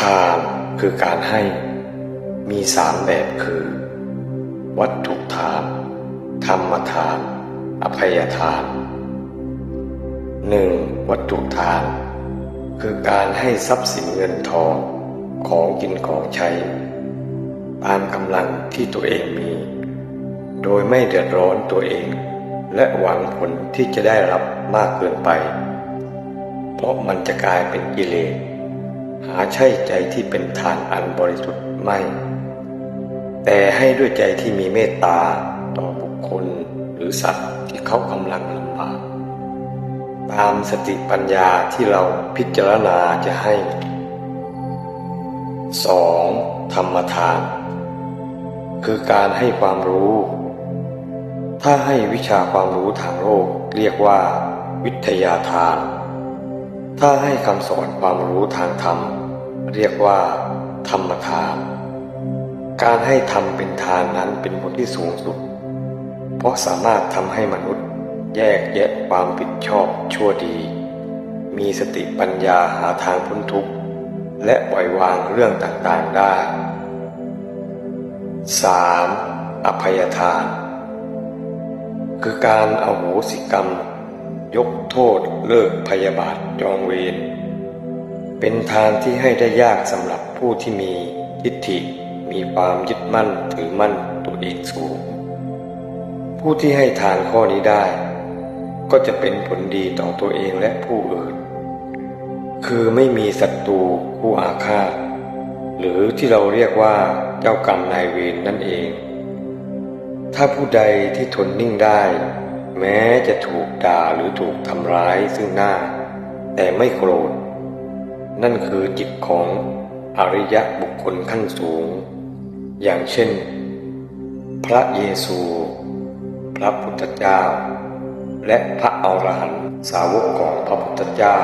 ทานคือการให้มีสามแบบคือ วัตถุทาน ธรรมทาน อภัยทานหนึ่งวัตถุทาน คือการให้ทรัพย์สินเงินทองของกินของใช้ ตามกำลังที่ตัวเองมี โดยไม่เดือดร้อนตัวเอง และหวังผลที่จะได้รับมากเกินไป เพราะมันจะกลายเป็นกิเลส หาใช่ใจที่เป็นทานอันบริสุทธิ์ไม่ แต่ให้ด้วยใจที่มีเมตตาต่อบุคคลหรือสัตว์ที่เขากำลังลำบากตามสติปัญญาที่เราพิจารณาจะให้ 2. ธรรมทาน คือการให้ความรู้ ถ้าให้วิชาความรู้ทางโลกเรียกว่า วิทยาทาน ถ้าให้คำสอนความรู้ทางธรรม เรียกว่า ธรรมทาน การให้ธรรมเป็นทานนั้นเป็นผลที่สูงสุด เพราะสามารถทำให้มนุษย์แยกแยะความผิดชอบชั่วดี มีสติปัญญาหาทางพ้นทุกข์ และปล่อยวางเรื่องต่างๆได้ 3. อภัยทาน คือการเอาโหสิกรรม ยกโทษเลิกพยาบาทจองเวรเป็นทานที่ให้ได้ยากสำหรับผู้ที่มีทิฏฐิมีความยึดมั่นถือมั่นตัวเองสูง ผู้ที่ให้ทานข้อนี้ได้ ก็จะเป็นผลดีต่อตัวเองและผู้อื่น คือไม่มีศัตรูผู้อาฆาต หรือที่เราเรียกว่าเจ้ากรรมนายเวรนนั่นเอง ถ้าผู้ใดที่ทนนิ่งได้ แม้จะถูกด่าหรือถูกทำร้ายซึ่งหน้า แต่ไม่โกรธ นั่นคือจิตของอริยะบุคคลขั้นสูง อย่างเช่น พระเยซู พระพุทธเจ้า และพระอรหันต์สาวกของพระพุทธเจ้า